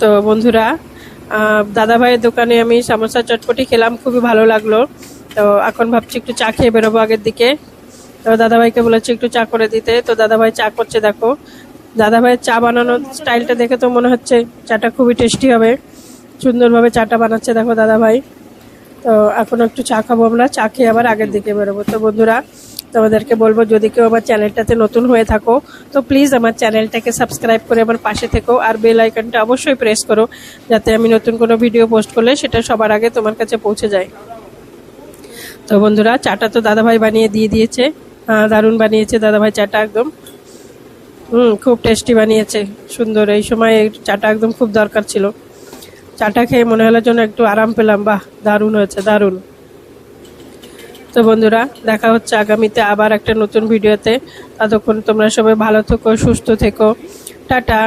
তো বন্ধুরা দাদা ভাইয়ের দোকানে আমি সামোসা চটপটি খেলাম, খুবই ভালো লাগল। তো এখন ভাবছি একটু চা খেয়ে বেরোবো আগের দিকে। তো দাদা ভাইকে বলেছি একটু চা করে দিতে। তো দাদা ভাই চা করছে, দেখো। দাদা ভাইয়ের চা বানানোর স্টাইলটা দেখে তো মনে হচ্ছে চাটা খুবই টেস্টি হবে। সুন্দরভাবে চাটা বানাচ্ছে, দেখো দাদা ভাই তো এখন একটু চা খাব আমরা, চা খেয়ে আবার আগের দিকে বেরোবো। তো বন্ধুরা তোমাদেরকে বলব, যদি কেউ আমার চ্যানেলটাতে নতুন হয়ে থাকো, তো প্লিজ আমার চ্যানেলটাকে সাবস্ক্রাইব করে আমার পাশে থেকো আর বেল আইকনটা অবশ্যই প্রেস করো, যাতে আমি নতুন কোনো ভিডিও পোস্ট করলে সেটা সবার আগে তোমার কাছে পৌঁছে যায়। তো বন্ধুরা, চাটা তো দাদাভাই বানিয়ে দিয়ে দিয়েছে। দারুণ বানিয়েছে দাদাভাই চাটা একদম। হুম, খুব টেস্টি বানিয়েছে, সুন্দর। এই সময় চাটা একদম খুব দরকার ছিল। চাটা খেয়ে মনে হলো যেন একটু আরাম পেলাম। বাহ, দারুণ হয়েছে, দারুণ। তো বন্ধুরা, দেখা হচ্ছে আগামীতে আবার একটা নতুন ভিডিওতে। ততক্ষণ তোমরা সবাই ভালো থেকো, সুস্থ থেকো। টাটা।